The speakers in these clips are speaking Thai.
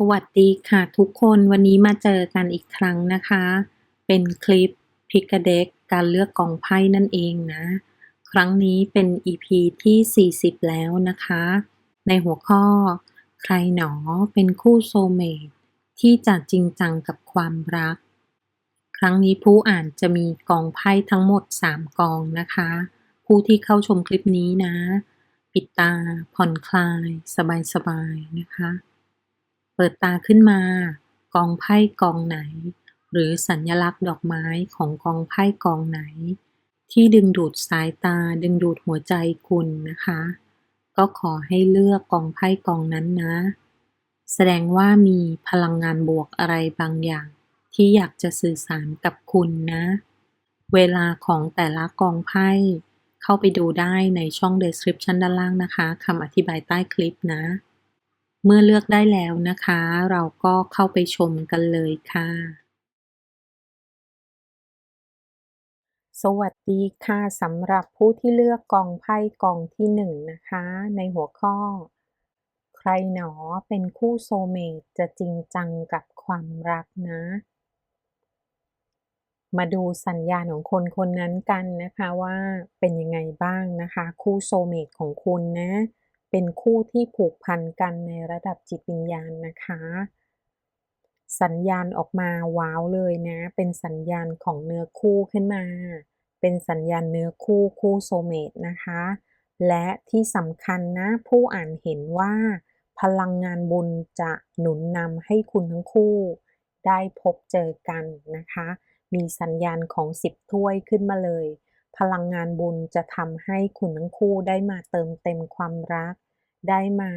สวัสดีค่ะทุกคนวันนี้มาเจอกันอีกครั้งนะคะ เป็นคลิปพิกเด็กการเลือกกองไพ่นั่นเองนะ ครั้งนี้เป็น EP ที่ 40 แล้วนะคะ ในหัวข้อ ใครหนอเป็นคู่โซเมทที่จะจริงจังกับความรัก ครั้งนี้ผู้อ่านจะมีกองไพ่ทั้งหมด 3 กองนะคะ ผู้ที่เข้าชมคลิปนี้นะ ปิดตาผ่อนคลาย สบายๆนะคะ เปิดตาขึ้นมา กองไพ่กองไหน หรือสัญลักษณ์ดอกไม้ของกองไพ่กองไหน ที่ดึงดูดสายตาดึงดูดหัวใจคุณนะคะ ก็ขอให้เลือกกองไพ่กองนั้นนะ แสดงว่ามีพลังงานบวกอะไรบางอย่าง ที่อยากจะสื่อสารกับคุณนะ เวลาของแต่ละกองไพ่เข้าไปดูได้ในช่อง description ด้านล่างนะคะคำอธิบายใต้คลิปนะ เมื่อเลือกได้แล้วนะคะ เราก็เข้าไปชมกันเลยค่ะ สวัสดีค่ะสำหรับผู้ที่เลือกกองไพ่กองที่หนึ่งนะคะ ในหัวข้อ ใครหนอเป็นคู่โซเมตจะจริงจังกับความรักนะ มาดูสัญญาณของคนคนนั้นกันนะคะว่าเป็นยังไงบ้างนะคะ คู่โซเมตของคุณนะ เป็นคู่ที่ผูกพันกันในระดับจิตวิญญาณนะคะ สัญญาณออกมาว้าวเลยนะ เป็นสัญญาณของเนื้อคู่ขึ้นมา เป็นสัญญาณเนื้อคู่คู่โซเมตนะคะ และที่สำคัญนะผู้อ่านเห็นว่า พลังงานบุญจะหนุนนำให้คุณทั้งคู่ ได้พบเจอกันนะคะ มีสัญญาณของสิบถ้วยขึ้นมาเลยพลังงานบุญจะทำให้คุณทั้งคู่ได้มาเติมเต็มความรัก ได้มา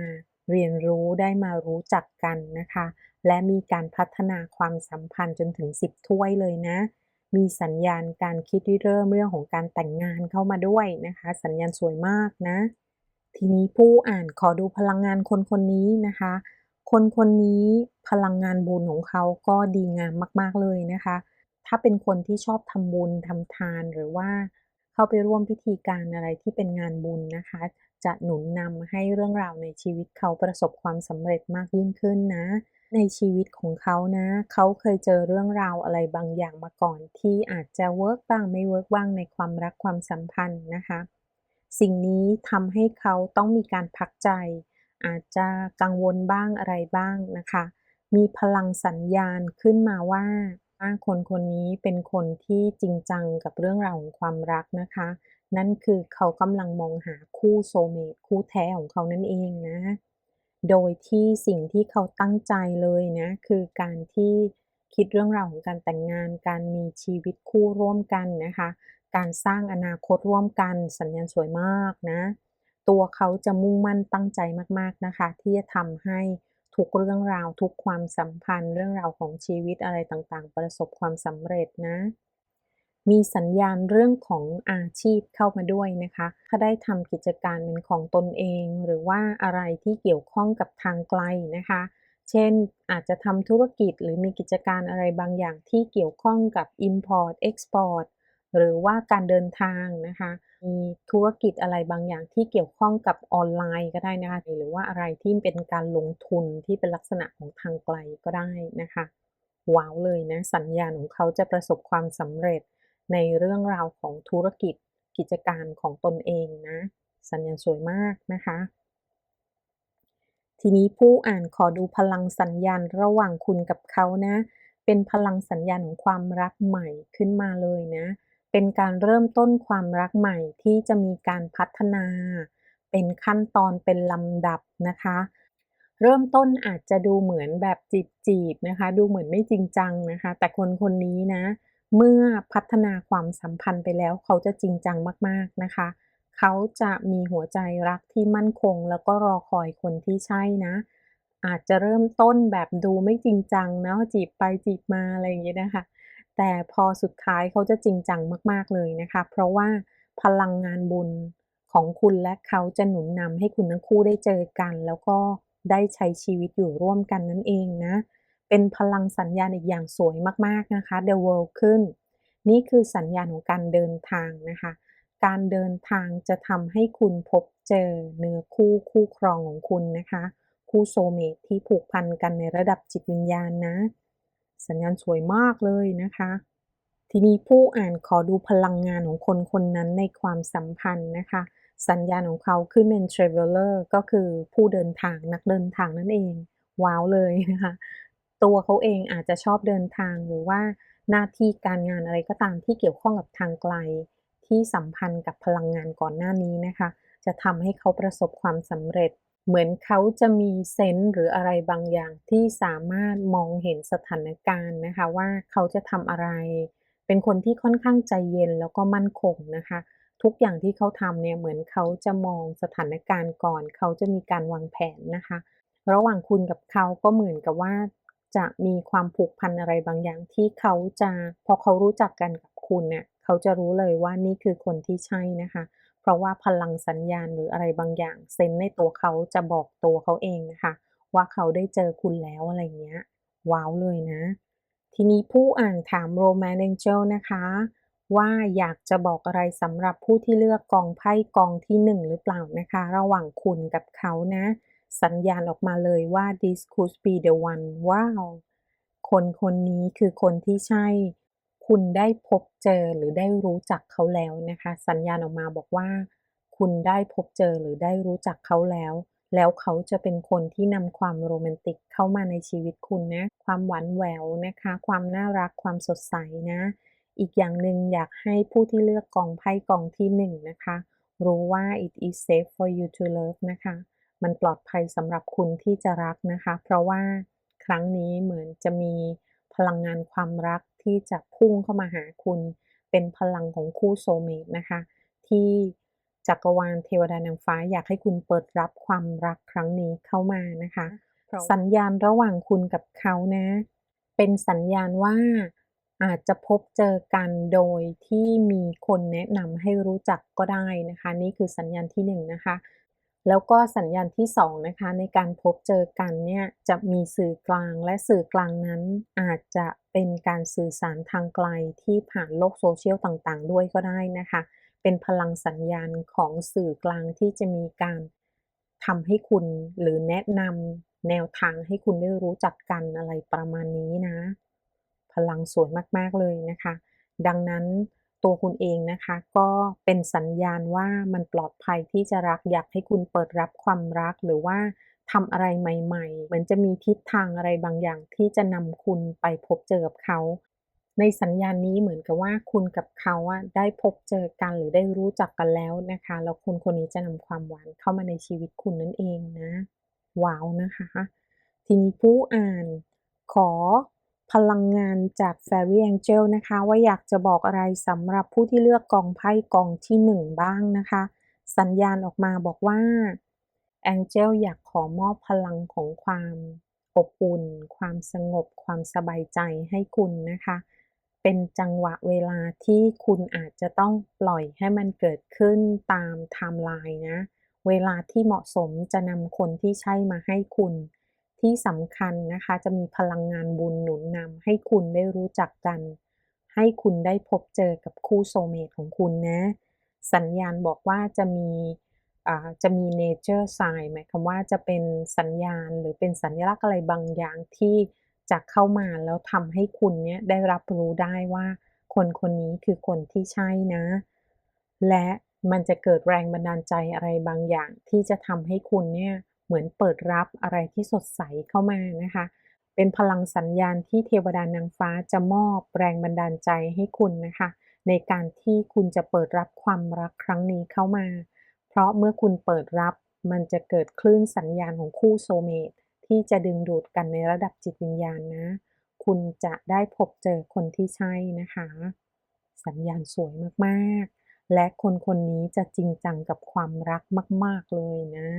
เรียนรู้ได้มารู้จักกันนะคะ และมีการพัฒนาความสัมพันธ์จนถึง 10 ถ้วยเลยนะ มีสัญญาณการคิดริเริ่มเรื่องของการแต่งงานเข้ามาด้วยนะคะ สัญญาณสวยมากนะ ทีนี้ผู้อ่านขอดูพลังงานคนคนนี้นะคะ คนคนนี้พลังงานบุญของเขาก็ดีงามมาก ๆเลยนะคะ ถ้าเป็นคนที่ชอบทำบุญทำทานหรือว่าเข้าไปร่วมพิธีการอะไรที่เป็นงานบุญนะคะ จะหนุนนำให้เรื่องราวในชีวิตเขาประสบความสำเร็จมากยิ่งขึ้นนะ ในชีวิตของเขานะ เขาเคยเจอเรื่องราวอะไรบางอย่างมาก่อน ที่อาจจะเวิร์กบ้างไม่เวิร์กบ้างในความรักความสัมพันธ์นะคะ สิ่งนี้ทำให้เขาต้องมีการพักใจ อาจจะกังวลบ้างอะไรบ้างนะคะ มีพลังสัญญาณขึ้นมาว่าคนคนนี้เป็นคนที่จริงจังกับเรื่องราวของความรักนะคะ นั่นคือเขากำลังมองหาคู่โซเมตคู่แท้ของเขานั่นเองนะ โดยที่สิ่งที่เขาตั้งใจเลยนะ คือการที่คิดเรื่องราวของการแต่งงาน การมีชีวิตคู่ร่วมกันนะคะ การสร้างอนาคตร่วมกัน สัญญาณสวยมากนะ ตัวเขาจะมุ่งมั่นตั้งใจมากๆนะคะ ที่จะทำให้ทุกเรื่องราวทุกความสัมพันธ์ เรื่องราวของชีวิตอะไรต่างๆ ประสบความสำเร็จนะ มีสัญญาณเรื่องของอาชีพเข้ามาด้วยนะคะ ถ้าได้ทำกิจการเป็นของตนเอง หรือว่าอะไรที่เกี่ยวข้องกับทางไกลนะคะ เช่น อาจจะทำธุรกิจหรือมีกิจการอะไรบางอย่างที่เกี่ยวข้องกับ Import Export หรือว่าการเดินทางนะคะ มีธุรกิจอะไรบางอย่างที่เกี่ยวข้องกับออนไลน์ก็ได้นะคะ หรือว่าอะไรที่เป็นการลงทุนที่เป็นลักษณะของทางไกลก็ได้นะคะ ว้าวเลยนะ สัญญาณของเขาจะประสบความสำเร็จ ในเรื่องราวของธุรกิจกิจการของตนเองนะ สัญญาณสวยมากนะคะ ทีนี้ผู้อ่านขอดูพลังสัญญาณระหว่างคุณกับเขานะ เป็นพลังสัญญาณของความรักใหม่ขึ้นมาเลยนะ เป็นการเริ่มต้นความรักใหม่ที่จะมีการพัฒนา เป็นขั้นตอนเป็นลำดับนะคะ เริ่มต้นอาจจะดูเหมือนแบบจีบๆนะคะ ดูเหมือนไม่จริงจังนะคะ แต่คนคนนี้นะเเมื่อพัฒนาความสัมพันธ์ไปแล้ว เขาจะจริงจังมาก ๆ นะคะ เขาจะมีหัวใจรักที่มั่นคง แล้วก็รอคอยคนที่ใช่นะ อาจจะเริ่มต้นแบบดูไม่จริงจังเนาะจีบไปจีบมาอะไรอย่างเงี้ยนะคะ แต่พอสุดท้ายเขาจะจริงจังมาก ๆ เลยนะคะ เพราะว่าพลังงานบุญของคุณและเขาจะหนุนนำให้คุณทั้งคู่ได้เจอกัน แล้วก็ได้ใช้ชีวิตอยู่ร่วมกันนั่นเองนะ เป็นพลังสัญญาณอีกอย่างสวยมากๆนะคะ The World ขึ้น นี่คือสัญญาณของการเดินทางนะคะ การเดินทางจะทำให้คุณพบเจอเนื้อคู่คู่ครองของคุณนะคะ คู่โซเมตที่ผูกพันกันในระดับจิตวิญญาณนะ สัญญาณสวยมากเลยนะคะ ทีนี้ผู้อ่านขอดูพลังงานของคนคนนั้นในความสัมพันธ์นะคะ สัญญาณของเขาขึ้นเป็น traveler ก็คือผู้เดินทางนักเดินทางนั่นเองว้าวเลยนะคะ ตัวเขาเองอาจจะชอบเดินทางหรือว่าหน้าที่การงานอะไรก็ตามที่เกี่ยวข้องกับทางไกล ที่สัมพันธ์กับพลังงานก่อนหน้านี้นะคะ จะทำให้เขาประสบความสำเร็จ เหมือนเขาจะมีเซนส์หรืออะไรบางอย่างที่สามารถมองเห็นสถานการณ์นะคะว่าเขาจะทำอะไร เป็นคนที่ค่อนข้างใจเย็นแล้วก็มั่นคงนะคะ ทุกอย่างที่เขาทำเนี่ยเหมือนเขาจะมองสถานการณ์ก่อน เขาจะมีการวางแผนนะคะ ระหว่างคุณกับเขาก็เหมือนกับว่า จะมีความผูกพันอะไรบางอย่างที่เขาจะพอเขารู้จักกันกับคุณเนี่ยเขาจะรู้เลยว่านี่คือคนที่ใช่นะคะ เพราะว่าพลังสัญญาณหรืออะไรบางอย่างเซนในตัวเขาจะบอกตัวเขาเองนะคะ ว่าเขาได้เจอคุณแล้วอะไรเงี้ยว้าวเลยนะ ทีนี้ผู้อ่านถาม Romance Angel นะคะ ว่าอยากจะบอกอะไรสำหรับผู้ที่เลือกกองไพ่กองที่1หรือเปล่านะคะ ระหว่างคุณกับเขานะ สัญญาณออกมาเลยว่า this could be the one ว้าว คนคนนี้คือคนที่ใช่ คุณได้พบเจอหรือได้รู้จักเขาแล้วนะคะ สัญญาณออกมาบอกว่า คุณได้พบเจอหรือได้รู้จักเขาแล้ว แล้วเขาจะเป็นคนที่นำความโรแมนติกเข้ามาในชีวิตคุณนะ ความหวานแหววนะคะ ความน่ารัก ความสดใสนะ อีกอย่างหนึ่งอยากให้ผู้ที่เลือกกองไพ่กองที่1นะคะ รู้ว่า it is safe for you to love นะคะ มันปลอดภัยสำหรับคุณที่จะรักนะคะ เพราะว่าครั้งนี้เหมือนจะมีพลังงานความรักที่จะพุ่งเข้ามาหาคุณ เป็นพลังของคู่โซเมตนะคะ ที่จักรวาลเทวดานางฟ้าอยากให้คุณเปิดรับความรักครั้งนี้เข้ามานะคะ สัญญาณระหว่างคุณกับเขานะ เป็นสัญญาณว่าอาจจะพบเจอกันโดยที่มีคนแนะนำให้รู้จักก็ได้นะคะ นี่คือสัญญาณที่1นงนะคะ แล้วก็สัญญาณที่2นะคะในการพบเจอกันเนี่ยจะมีสื่อกลางและสื่อกลางนั้นอาจจะเป็นการสื่อสารทางไกลที่ผ่านโลกโซเชียลต่างๆ ด้วยก็ได้นะคะ เป็นพลังสัญญาณของสื่อกลางที่จะมีการทำให้คุณหรือแนะนำแนวทางให้คุณได้รู้จักกันอะไรประมาณนี้นะ พลังสวยมากๆเลยนะคะ ดังนั้น ตัวคุณเองนะคะ ก็เป็นสัญญาณว่ามันปลอดภัยที่จะรักอยากให้คุณเปิดรับความรักหรือว่าทำอะไรใหม่ๆ เหมือนจะมีทิศทางอะไรบางอย่างที่จะนำคุณไปพบเจอกับเขา ในสัญญาณนี้เหมือนกับว่าคุณกับเขาอะได้พบเจอกันหรือได้รู้จักกันแล้วนะคะ แล้วคนคนนี้จะนำความหวานเข้ามาในชีวิตคุณนั่นเองนะ ว้าวนะคะ ทีนี้ผู้อ่านขอ พลังงานจาก Fairy Angel นะคะ ว่าอยากจะบอกอะไรสำหรับผู้ที่เลือกกองไพ่กองที่ 1 บ้างนะคะ สัญญาณออกมาบอกว่า Angel อยากขอมอบพลังของความอบอุ่น ความสงบ ความสบายใจให้คุณนะคะ เป็นจังหวะเวลาที่คุณอาจจะต้องปล่อยให้มันเกิดขึ้นตามไทม์ไลน์นะ เวลาที่เหมาะสมจะนำคนที่ใช่มาให้คุณ ที่สำคัญนะคะจะมีพลังงานบุญหนุนนำให้คุณได้รู้จักกัน ให้คุณได้พบเจอกับคู่โซเมตของคุณนะ สัญญาณบอกว่าจะมีจะมี nature sign หมายความว่าจะเป็นสัญญาณหรือเป็นสัญลักษณ์อะไรบางอย่างที่จะเข้ามาแล้วทำให้คุณเนี่ยได้รับรู้ได้ว่า คนคนนี้คือคนที่ใช่นะ และมันจะเกิดแรงบันดาลใจอะไรบางอย่างที่จะทำให้คุณเนี่ย เหมือนเปิดรับอะไรที่สดใสเข้ามานะคะ เป็นพลังสัญญาณที่เทวดานางฟ้าจะมอบแรงบันดาลใจให้คุณนะคะ ในการที่คุณจะเปิดรับความรักครั้งนี้เข้ามา เพราะเมื่อคุณเปิดรับมันจะเกิดคลื่นสัญญาณของคู่โซเมตที่จะดึงดูดกันในระดับจิตวิญญาณนะ คุณจะได้พบเจอคนที่ใช่นะคะ สัญญาณสวยมาก ๆ และคนคนนี้จะจริงจังกับความรักมาก ๆ เลยนะ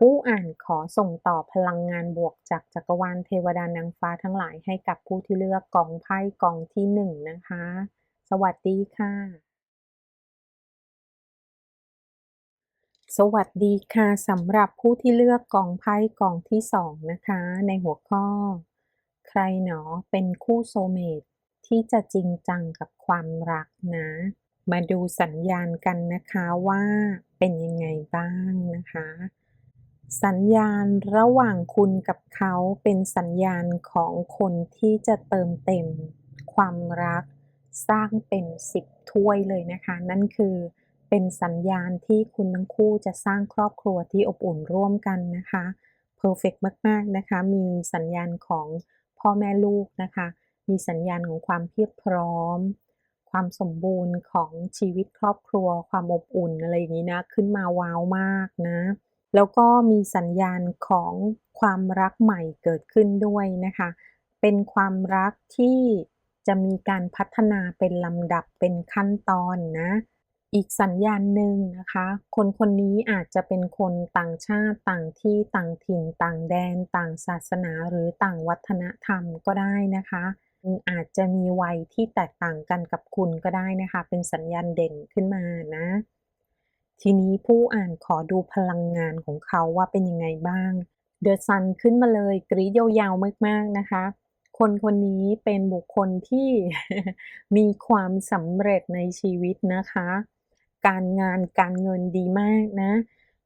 ผู้อ่านขอส่งต่อพลังงานบวกจากจักรวาลเทวดานางฟ้าทั้งหลายให้กับผู้ที่เลือกกองไพ่กองที่หนึ่งนะคะ สวัสดีค่ะ สวัสดีค่ะสำหรับผู้ที่เลือกกองไพ่กองที่สองนะคะ ในหัวข้อ ใครหนอเป็นคู่โซเมตที่จะจริงจังกับความรักนะ มาดูสัญญาณกันนะคะว่าเป็นยังไงบ้างนะคะ สัญญาณระหว่างคุณกับเขาเป็นสัญญาณของคนที่จะเติมเต็ม ความรักสร้างเป็น10ถ้วยเลยนะคะ นั่นคือเป็นสัญญาณที่คุณทั้งคู่จะสร้างครอบครัวที่อบอุ่นร่วมกันนะคะเพอร์เฟกมาก ๆ นะคะ มีสัญญาณของพ่อแม่ลูกนะคะ มีสัญญาณของความเพียบพร้อม ความสมบูรณ์ของชีวิตครอบครัว ความอบอุ่นอะไรอย่างนี้นะ ขึ้นมาว้าวมากนะ แล้วก็มีสัญญาณของความรักใหม่เกิดขึ้นด้วยนะคะ เป็นความรักที่จะมีการพัฒนาเป็นลำดับเป็นขั้นตอนนะ อีกสัญญาณหนึ่งนะคะ คนคนนี้อาจจะเป็นคนต่างชาติต่างที่ต่างถิ่น ต่างแดน ต่างศาสนาหรือต่างวัฒนธรรมก็ได้นะคะอาจจะมีวัยที่แตกต่างกันกับคุณก็ได้นะคะ เป็นสัญญาณเด่นขึ้นมานะ ทีนี้ผู้อ่านขอดูพลังงานของเขาว่าเป็นยังไงบ้าง เดอะซันขึ้นมาเลยกรีดยาวๆมากๆนะคะ คนคนนี้เป็นบุคคลที่มีความสำเร็จในชีวิตนะคะ การงานการเงินดีมากนะ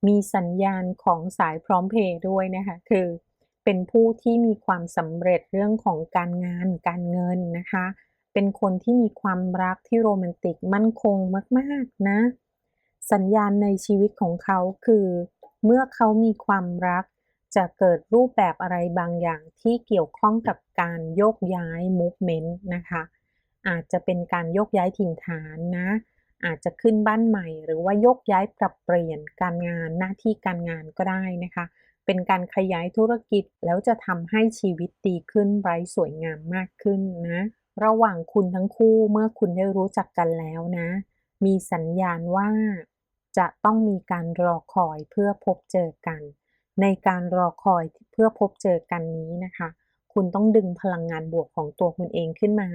มีสัญญาณของสายพร้อมเพย์ด้วยนะคะ คือเป็นผู้ที่มีความสำเร็จเรื่องของการงานการเงินนะคะ เป็นคนที่มีความรักที่โรแมนติกมั่นคงมาก ๆ นะ สัญญาณในชีวิตของเขาคือ เมื่อเขามีความรัก จะเกิดรูปแบบอะไรบางอย่างที่เกี่ยวข้องกับการโยกย้าย movement นะคะ อาจจะเป็นการโยกย้ายถิ่นฐานนะ อาจจะขึ้นบ้านใหม่ หรือว่าโยกย้ายปรับเปลี่ยนการงานหน้าที่การงานก็ได้นะคะ เป็นการขยายธุรกิจแล้วจะทำให้ชีวิตดีขึ้นไร้สวยงามมากขึ้นนะระหว่างคุณทั้งคู่เมื่อคุณได้รู้จักกันแล้วนะ มีสัญญาณว่า จะต้องมีการรอคอยเพื่อพบเจอกัน ในการรอคอยเพื่อพบเจอกันนี้นะคะ คุณต้องดึงพลังงานบวกของตัวคุณเองขึ้นมา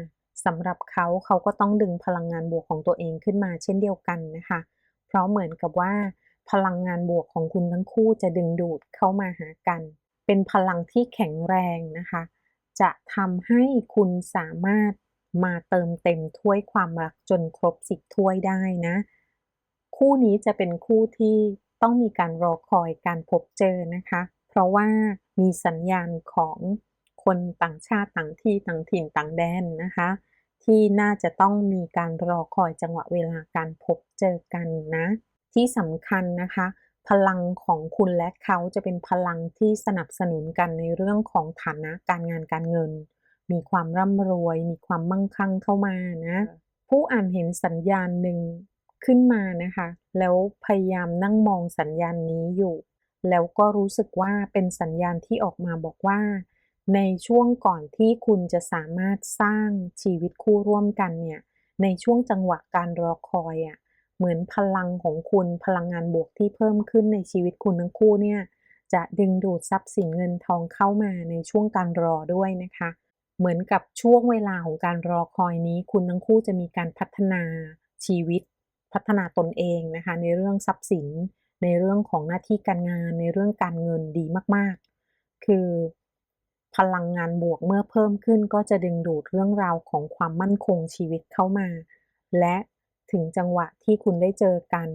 สำหรับเขาเขาก็ต้องดึงพลังงานบวกของตัวเองขึ้นมา เช่นเดียวกันนะคะ เพราะเหมือนกับว่า พลังงานบวกของคุณทั้งคู่จะดึงดูดเข้ามาหากัน เป็นพลังที่แข็งแรงนะคะ จะทำให้คุณสามารถมาเติมเต็มถ้วยความรักจนครบสิบถ้วยได้นะ คู่นี้จะเป็นคู่ที่ต้องมีการรอคอยการพบเจอนะคะ เพราะว่ามีสัญญาณของคนต่างชาติต่างที่ต่างถิ่นต่างแดนนะคะ ที่น่าจะต้องมีการรอคอยจังหวะเวลาการพบเจอกันนะ ที่สำคัญนะคะ พลังของคุณและเขาจะเป็นพลังที่สนับสนุนกันในเรื่องของฐานะการงานการเงิน มีความร่ำรวย มีความมั่งคั่งเข้ามานะ ผู้อ่านเห็นสัญญาณหนึ่ง ขึ้นมานะคะ แล้วพยายามนั่งมองสัญญาณนี้อยู่ แล้วก็รู้สึกว่าเป็นสัญญาณที่ออกมาบอกว่า ในช่วงก่อนที่คุณจะสามารถสร้างชีวิตคู่ร่วมกันเนี่ย ในช่วงจังหวะการรอคอยอะ่ะ เหมือนพลังของคุณพลังงานบวกที่เพิ่มขึ้นในชีวิตคุณทั้งคู่เนี่ยจะดึงดูดทรัพย์สินเงินทองเข้ามาในช่วงการรอด้วยนะคะ เหมือนกับช่วงเวลาของการรอคอยนี้ คุณทั้งคู่จะมีการพัฒนาชีวิต พัฒนาตนเองนะคะ ในเรื่องทรัพย์สิน ในเรื่องของหน้าที่การงาน ในเรื่องการเงินดีมาก ๆ คือพลังงานบวกเมื่อเพิ่มขึ้นก็จะดึงดูดเรื่องราวของความมั่นคงชีวิตเข้ามา และถึงจังหวะที่คุณได้เจอกัน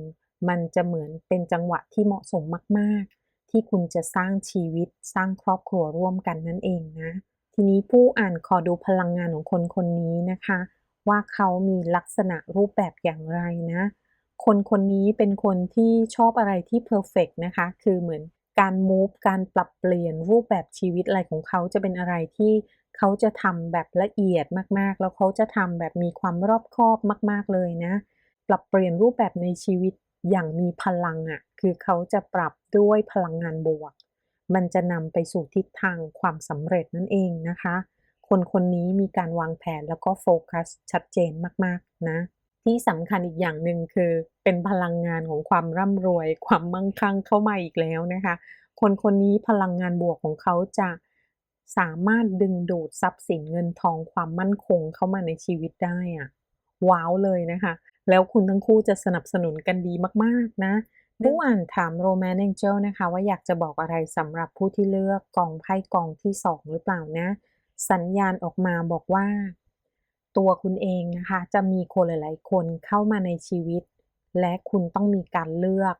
มันจะเหมือนเป็นจังหวะที่เหมาะสมมาก ๆ ที่คุณจะสร้างชีวิตสร้างครอบครัวร่วมกันนั่นเองนะ ทีนี้ผู้อ่านขอดูพลังงานของคนคนนี้นะคะ ว่าเขามีลักษณะรูปแบบอย่างไรนะ คนคนนี้เป็นคนที่ชอบอะไรที่เพอร์เฟกนะคะ คือเหมือนการ move การปรับเปลี่ยนรูปแบบชีวิตอะไรของเขาจะเป็นอะไรที่เขาจะทำแบบละเอียดมากๆ แล้วเขาจะทำแบบมีความรอบคอบมาก ๆเลยนะ ปรับเปลี่ยนรูปแบบในชีวิตอย่างมีพลังอะ่ะ คือเขาจะปรับด้วยพลังงานบวก มันจะนำไปสู่ทิศทางความสำเร็จนั่นเองนะคะ คนคนนี้มีการวางแผนแล้วก็โฟกัสชัดเจนมากๆนะ ที่สำคัญอีกอย่างหนึ่งคือ เป็นพลังงานของความร่ำรวย ความมั่งคั่งเข้ามาอีกแล้วนะคะ คนคนนี้พลังงานบวกของเขาจะสามารถดึงดูดทรัพย์สินเงินทองความมั่นคงเข้ามาในชีวิตได้อะว้าวเลยนะคะ แล้วคุณทั้งคู่จะสนับสนุนกันดีมากๆนะผู้อ่านถามโรแมนเ a งเจลนะคะ ว่าอยากจะบอกอะไรสำหรับผู้ที่เลือกกองไพ่กองที่สองหรือเปล่านะ สัญญาณออกมาบอกว่า ตัวคุณเองนะคะ จะมีคนหลาย ๆ คนเข้ามาในชีวิต และคุณต้องมีการเลือก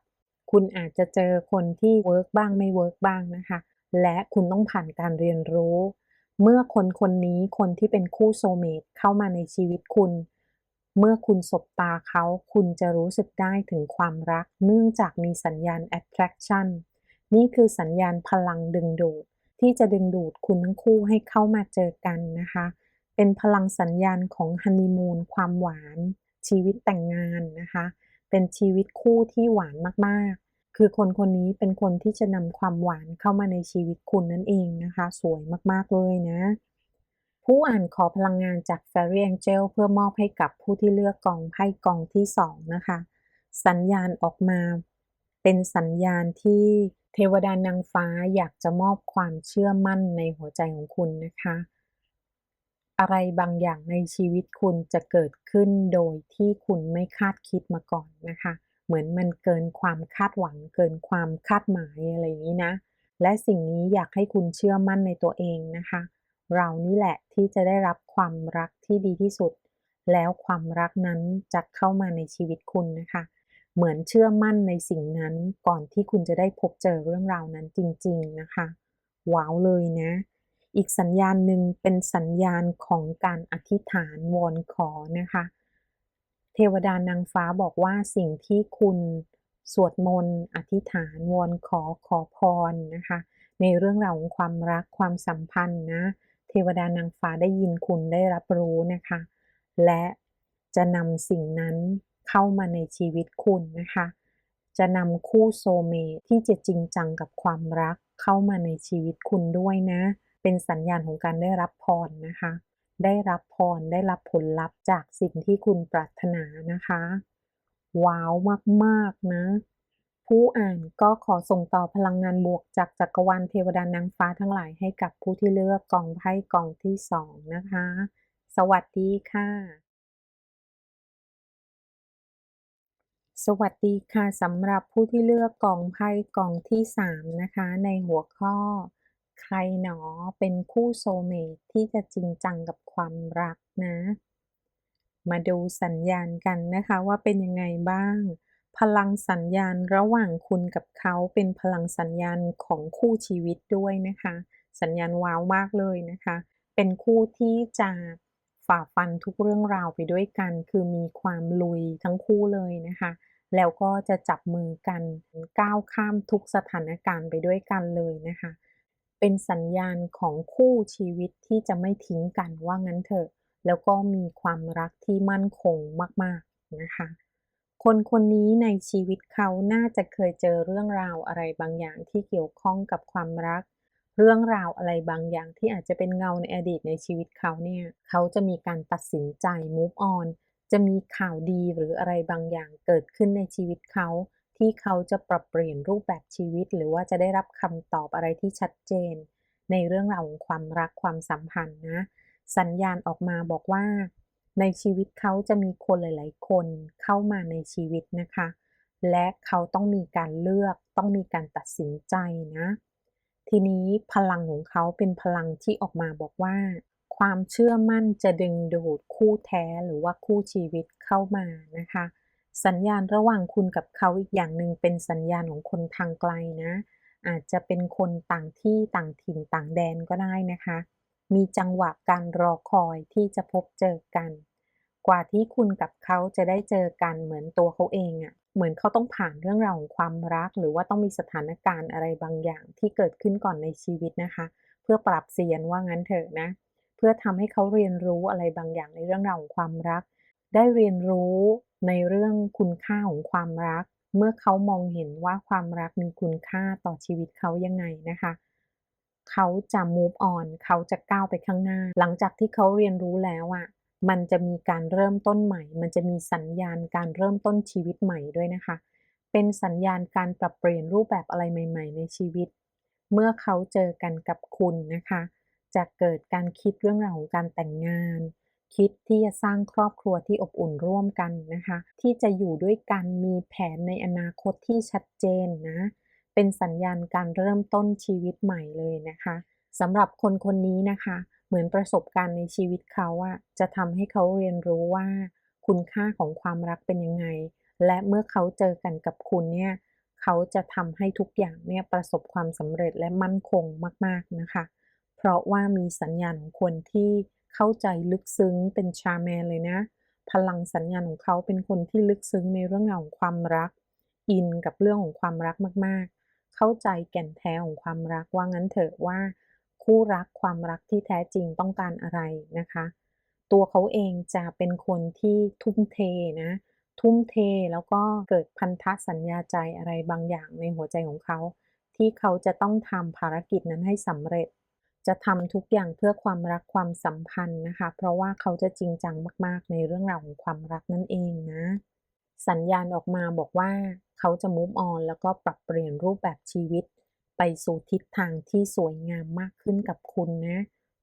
คุณอาจจะเจอคนที่เวิร์กบ้างไม่เวิร์กบ้างนะคะ และคุณต้องผ่านการเรียนรู้ เมื่อคนคนนี้คนที่เป็นคู่โซเมตเข้ามาในชีวิตคุณ เมื่อคุณสบตาเขา คุณจะรู้สึกได้ถึงความรัก เนื่องจากมีสัญญาณ attraction นี่คือสัญญาณพลังดึงดูด ที่จะดึงดูดคุณทั้งคู่ให้เข้ามาเจอกันนะคะ เป็นพลังสัญญาณของฮันนีมูนความหวาน ชีวิตแต่งงานนะคะ เป็นชีวิตคู่ที่หวานมากๆ คือคนคนนี้เป็นคนที่จะนำความหวานเข้ามาในชีวิตคุณนั่นเองนะคะ สวยมากๆเลยนะ ผู้อ่านขอพลังงานจาก Fairy Angel เพื่อมอบให้กับผู้ที่เลือกกองไพ่กองที่ 2 นะคะ สัญญาณออกมา เป็นสัญญาณที่เทวดานางฟ้าอยากจะมอบความเชื่อมั่นในหัวใจของคุณนะคะ อะไรบางอย่างในชีวิตคุณจะเกิดขึ้นโดยที่คุณไม่คาดคิดมาก่อนนะคะ เหมือนมันเกินความคาดหวัง เกินความคาดหมายอะไรอย่างนี้นะ และสิ่งนี้อยากให้คุณเชื่อมั่นในตัวเองนะคะ เรานี่แหละที่จะได้รับความรักที่ดีที่สุด แล้วความรักนั้นจะเข้ามาในชีวิตคุณนะคะ เหมือนเชื่อมั่นในสิ่งนั้นก่อนที่คุณจะได้พบเจอเรื่องราวนั้นจริง ๆ นะคะว้าวเลยนะ อีกสัญญาณหนึ่งเป็นสัญญาณของการอธิษฐานวอนขอนะคะ เทวดานางฟ้าบอกว่าสิ่งที่คุณสวดมนต์อธิษฐานวอนขอขอพรนะคะ ในเรื่องราวของความรักความสัมพันธ์นะ เทวดานางฟ้าได้ยินคุณได้รับรู้นะคะ และจะนำสิ่งนั้น เข้ามาในชีวิตคุณนะคะ จะนำคู่โซเมที่จะจริงจังกับความรัก เข้ามาในชีวิตคุณด้วยนะ เป็นสัญญาณของการได้รับพรนะคะ ได้รับพรได้รับผลลัพธ์จากสิ่งที่คุณปรารถนานะคะ ว้าวมากๆนะ ผู้อ่านก็ขอส่งต่อพลังงานบวกจากจักรวาลเทวดานางฟ้าทั้งหลายให้กับผู้ที่เลือกกองไพ่กองที่สองนะคะ สวัสดีค่ะ สวัสดีค่ะสำหรับผู้ที่เลือกกล่องไพ่กล่องที่ 3 นะคะ ในหัวข้อ ใครหนอเป็นคู่โซเมตที่จะจริงจังกับความรักนะ มาดูสัญญาณกันนะคะว่าเป็นยังไงบ้าง พลังสัญญาณระหว่างคุณกับเขาเป็นพลังสัญญาณของคู่ชีวิตด้วยนะคะ สัญญาณว้าวมากเลยนะคะ เป็นคู่ที่จะฝ่าฟันทุกเรื่องราวไปด้วยกัน คือมีความลุยทั้งคู่เลยนะคะ แล้วก็จะจับมือกันก้าวข้ามทุกสถานการณ์ไปด้วยกันเลยนะคะ เป็นสัญญาณของคู่ชีวิตที่จะไม่ทิ้งกันว่างั้นเถอะ แล้วก็มีความรักที่มั่นคงมากๆนะคะ คนคนนี้ในชีวิตเขาน่าจะเคยเจอเรื่องราวอะไรบางอย่างที่เกี่ยวข้องกับความรัก เรื่องราวอะไรบางอย่างที่อาจจะเป็นเงาในอดีตในชีวิตเขาเนี่ย เขาจะมีการตัดสินใจ move on จะมีข่าวดีหรืออะไรบางอย่างเกิดขึ้นในชีวิตเขา ที่เขาจะปรับเปลี่ยนรูปแบบชีวิต หรือว่าจะได้รับคำตอบอะไรที่ชัดเจน ในเรื่องราวของความรักความสัมพันธ์นะ สัญญาณออกมาบอกว่า ในชีวิตเขาจะมีคนหลาย ๆ คนเข้ามาในชีวิตนะคะ และเขาต้องมีการเลือกต้องมีการตัดสินใจนะ ทีนี้พลังของเขาเป็นพลังที่ออกมาบอกว่า ความเชื่อมั่นจะดึงดูดคู่แท้หรือว่าคู่ชีวิตเข้ามานะคะ สัญญาณระหว่างคุณกับเขาอีกอย่างหนึ่งเป็นสัญญาณของคนทางไกลนะ อาจจะเป็นคนต่างที่ต่างถิ่นต่างแดนก็ได้นะคะ มีจังหวะการรอคอยที่จะพบเจอกัน กว่าที่คุณกับเขาจะได้เจอกันเหมือนตัวเขาเองอะ่ะเหมือนเขาต้องผ่านเรื่องราวของความรัก หรือว่าต้องมีสถานการณ์อะไรบางอย่างที่เกิดขึ้นก่อนในชีวิตนะคะ เพื่อปรับเสียนว่างั้นเถอะนะ พื่อทำให้เขาเรียนรู้อะไรบางอย่างในเรื่องราวของความรัก ได้เรียนรู้ในเรื่องคุณค่าของความรัก เมื่อเขามองเห็นว่าความรักมีคุณค่าต่อชีวิตเขายังไงนะคะเขาจะ move on เขาจะก้าวไปข้างหน้า หลังจากที่เขาเรียนรู้แล้วอะ่ะมันจะมีการเริ่มต้นใหม่ มันจะมีสัญญาณการเริ่มต้นชีวิตใหม่ด้วยนะคะ เป็นสัญญาณการปรับเปลี่ยนรูปแบบอะไรใหม่ ๆ ในชีวิต เมื่อเขาเจอกันกับคุณนะคะ จะเกิดการคิดเรื่องราวของการแต่งงาน คิดที่จะสร้างครอบครัวที่อบอุ่นร่วมกันนะคะ ที่จะอยู่ด้วยกันมีแผนในอนาคตที่ชัดเจนนะ เป็นสัญญาณการเริ่มต้นชีวิตใหม่เลยนะคะสำหรับคนคนนี้นะคะ เหมือนประสบการณ์ในชีวิตเขาอะจะทำให้เขาเรียนรู้ว่า คุณค่าของความรักเป็นยังไง และเมื่อเขาเจอกันกับคุณเนี่ยเขาจะทำให้ทุกอย่างเนี่ยประสบความสำเร็จและมั่นคงมาก ๆนะคะ เพราะว่ามีสัญญาณของคนที่เข้าใจลึกซึ้งเป็นชาแมนเลยนะ พลังสัญญาณของเขาเป็นคนที่ลึกซึ้งในเรื่องราวของความรัก อินกับเรื่องของความรักมากๆ เข้าใจแก่นแท้ของความรักว่างั้นเถอะว่า คู่รักความรักที่แท้จริงต้องการอะไรนะคะ ตัวเขาเองจะเป็นคนที่ทุ่มเทนะทุ่มเทแล้วก็เกิดพันธสัญญาใจอะไรบางอย่างในหัวใจของเขา ที่เขาจะต้องทำภารกิจนั้นให้สำเร็จ จะทำทุกอย่างเพื่อความรักความสัมพันธ์นะคะ เพราะว่าเขาจะจริงจังมาก ๆ ในเรื่องราวของความรักนั่นเองนะ สัญญาณออกมาบอกว่า เขาจะมุฟออนแล้วก็ปรับเปลี่ยนรูปแบบชีวิต ไปสู่ทิศทางที่สวยงามมากขึ้นกับคุณนะ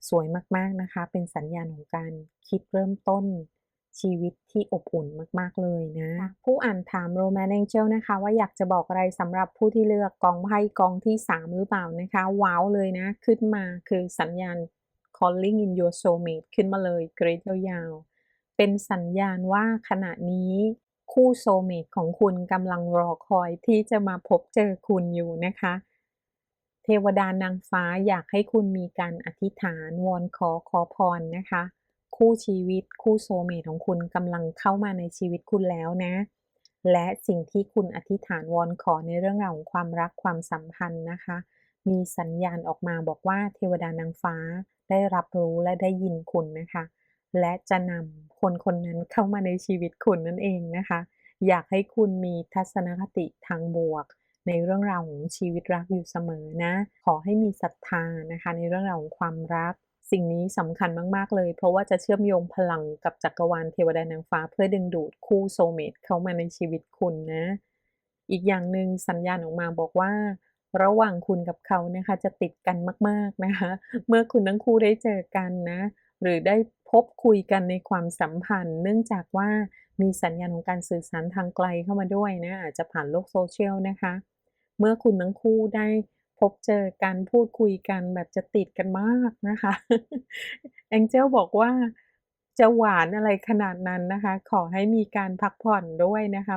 สวยมาก ๆ นะคะ เป็นสัญญาณของการคิดเริ่มต้น ชีวิตที่อบอุ่นมากๆเลยนะ ผู้อ่านถาม Romance Angel นะคะ ว่าอยากจะบอกอะไรสำหรับผู้ที่เลือกกองไพ่กองที่ 3 หรือเปล่านะคะ ว้าวเลยนะ ขึ้นมาคือสัญญาณ calling in your soulmate ขึ้นมาเลยเกรดยาวๆเป็นสัญญาณว่าขณะนี้คู่โซลเมตของคุณกำลังรอคอยที่จะมาพบเจอคุณอยู่นะคะ เทวดานางฟ้าอยากให้คุณมีการอธิษฐานวอนขอขอพรนะคะ คู่ชีวิต คู่โซเมตของคุณกำลังเข้ามาในชีวิตคุณแล้วนะ และสิ่งที่คุณอธิษฐานวอนขอในเรื่องราวของความรักความสัมพันธ์นะคะ มีสัญญาณออกมาบอกว่าเทวดานางฟ้าได้รับรู้และได้ยินคุณนะคะ และจะนำคนคนนั้นเข้ามาในชีวิตคุณนั่นเองนะคะ อยากให้คุณมีทัศนคติทางบวกในเรื่องราวของชีวิตรักอยู่เสมอนะ ขอให้มีศรัทธานะคะ ในเรื่องราวของความรัก สิ่งนี้สำคัญมาก ๆ เลย เพราะว่าจะเชื่อมโยงพลังกับจักรวาลเทวดานางฟ้า เพื่อดึงดูดคู่โซเมตเข้ามาในชีวิตคุณนะ อีกอย่างหนึ่งสัญญาณออกมาบอกว่า ระหว่างคุณกับเขานะคะจะติดกันมาก ๆนะคะ เมื่อคุณทั้งคู่ได้เจอกันนะ หรือได้พบคุยกันในความสัมพันธ์ เนื่องจากว่ามีสัญญาณของการสื่อสารทางไกลเข้ามาด้วยนะอาจจะผ่านโลกโซเชียลนะคะ เมื่อคุณทั้งคู่ได้ พบเจอกันพูดคุยกันแบบจะติดกันมากนะคะแองเจลบอกว่าจะหวานอะไรขนาดนั้นนะคะ ขอให้มีการพักผ่อนด้วยนะคะ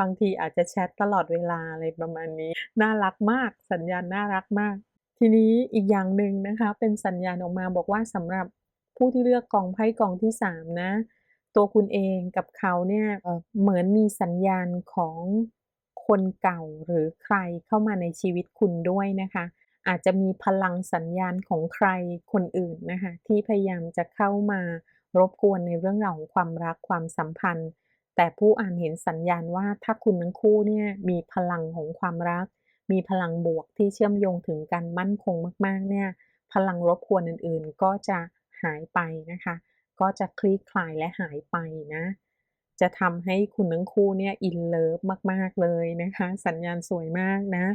บางทีอาจจะแชตตลอดเวลาอะไรประมาณนี้ น่ารักมากสัญญาณน่ารักมาก ทีนี้อีกอย่างหนึ่งนะคะ เป็นสัญญาณออกมาบอกว่าสำหรับผู้ที่เลือกกองไพ่กองที่ 3 นะ ตัวคุณเองกับเขาเนี่ยเหมือนมีสัญญาณของ คนเก่าหรือใครเข้ามาในชีวิตคุณด้วยนะคะ อาจจะมีพลังสัญญาณของใครคนอื่นนะคะที่พยายามจะเข้ามารบกวนในเรื่องราวของความรักความสัมพันธ์ แต่ผู้อ่านเห็นสัญญาณว่าถ้าคุณทั้งคู่เนี่ยมีพลังของความรัก มีพลังบวกที่เชื่อมโยงถึงการมั่นคงมากๆเนี่ยพลังรบกวนอื่นๆ ก็จะหายไปนะคะ ก็จะคลี่คลายและหายไปนะ จะทำให้คุณทั้งคู่เนี่ยอินเลิฟมาก ๆ เลยนะคะ สัญญาณสวยมากนะ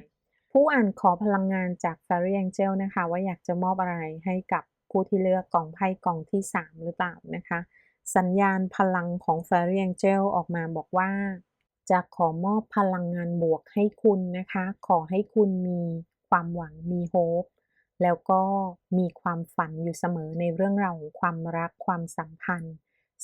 ผู้อ่านขอพลังงานจาก Fairy Angel นะคะ ว่าอยากจะมอบอะไรให้กับผู้ที่เลือกกล่องไพ่กล่องที่ 3 หรือเปล่านะคะ สัญญาณพลังของ Fairy Angel ออกมาบอกว่า จะขอมอบพลังงานบวกให้คุณนะคะ ขอให้คุณมีความหวังมีโฮปแล้วก็มีความฝันอยู่เสมอในเรื่องราวของความรักความสัมพันธ์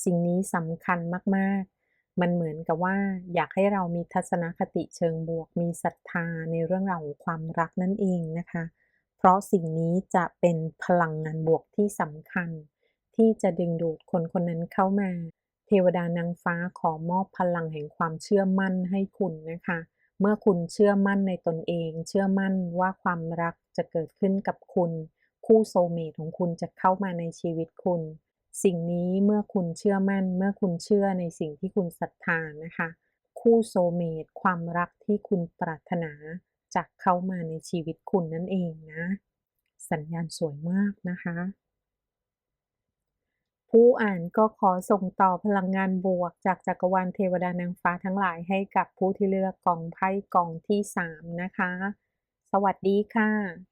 สิ่งนี้สำคัญมากๆ มันเหมือนกับว่าอยากให้เรามีทัศนคติเชิงบวก มีศรัทธาในเรื่องราวของความรักนั่นเองนะคะ เพราะสิ่งนี้จะเป็นพลังงานบวกที่สำคัญ ที่จะดึงดูดคนคนนั้นเข้ามา เทวดานางฟ้าขอมอบพลังแห่งความเชื่อมั่นให้คุณนะคะ เมื่อคุณเชื่อมั่นในตนเอง เชื่อมั่นว่าความรักจะเกิดขึ้นกับคุณ คู่โซเมตของคุณจะเข้ามาในชีวิตคุณ สิ่งนี้เมื่อคุณเชื่อมั่น เมื่อคุณเชื่อในสิ่งที่คุณศรัทธานะคะ คู่โซเมตความรักที่คุณปรารถนาจะเข้ามาในชีวิตคุณนั่นเองนะ สัญญาณสวยมากนะคะ ผู้อ่านก็ขอส่งต่อพลังงานบวก จากจักรวาลเทวดานางฟ้าทั้งหลายให้กับผู้ที่เลือกกองไพ่กองที่ 3 นะคะ สวัสดีค่ะ